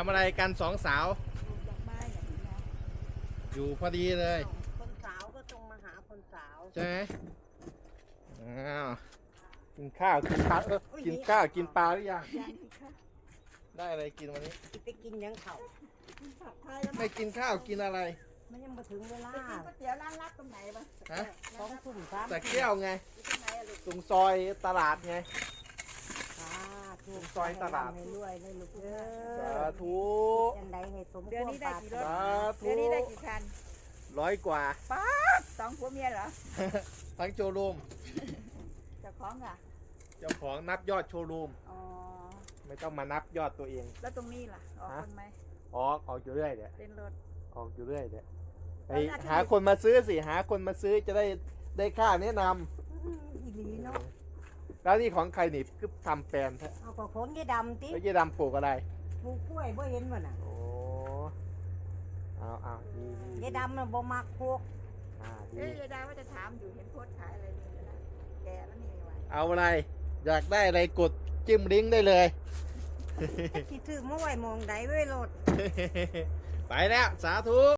ทำอะไรกันสองสาวปลูกดอกไม้เนี่ยเห็นไหมอยู่พอดีเลย คนสาวก็ต้องมาหาคนสาวใช่ไหมอ้าวกินข้าวกินปลาเออกินข้าวกินปลาหรือยัง ยังสิคะได้อะไรกินวันนี้ไปกินยังเขากินผัดไทยแล้วไม่กินข้าวกินอะไร มันยังมาถึงเวลาไปกินก๋วยเตี๋ยวร้านลับตรงไหนบ้างฮะ สองทุ่มสามแต่แก้วไงตรงไหนอะลูกตรงซอยตลาดไงค่ะถูกซอยตลาดให้รวยเลยลูกเด้สาอ ธุยันใดให้สมเดือนนี้ได้กี่รถสาเดืธุอนนี้ได้กี่คันร้อยกว่า ป๊าบสองผัวเมียเหรอทั้งโชว์รูม เจ้าของอะเจ้าของนับยอดโชว์รูม อ๋อไม่ต้องมานับยอดตัวเอง แล้วตรงนี้ล่ะออกฮะคนไหมออกออกอยู่เรื่อยเดี๋ยวเป็นรถ ออกอยู่เรื่อยเดี๋ยวไปแล้วหน้าที่หาคนมาซื้อสิ หาคนมาซื้อจะได้ได้ค่าแนะนอีหลีเนาะำแล้วนี่ของใครนี่คือทำแปลนแท้เอาปลาของยายดำติแล้วยี่ดำปลูกอะไร ปลูกกล้วยบ่เห็นมันน่ะโอ้เอาเอาดีดียายดำน่ะบ่มักพวกอ่าดี เอ้ยยายดาว่าจะถามอยู่เห็นโพสต์ขายอะไรนี่นะแกแล้วนี่ไม่ไหวเอาอะไร อยากได้อะไรกดจิ้มลิงก์ได้เลย สิถือมาไว้หมองใดไว้โลด ไปแล้วสาธุ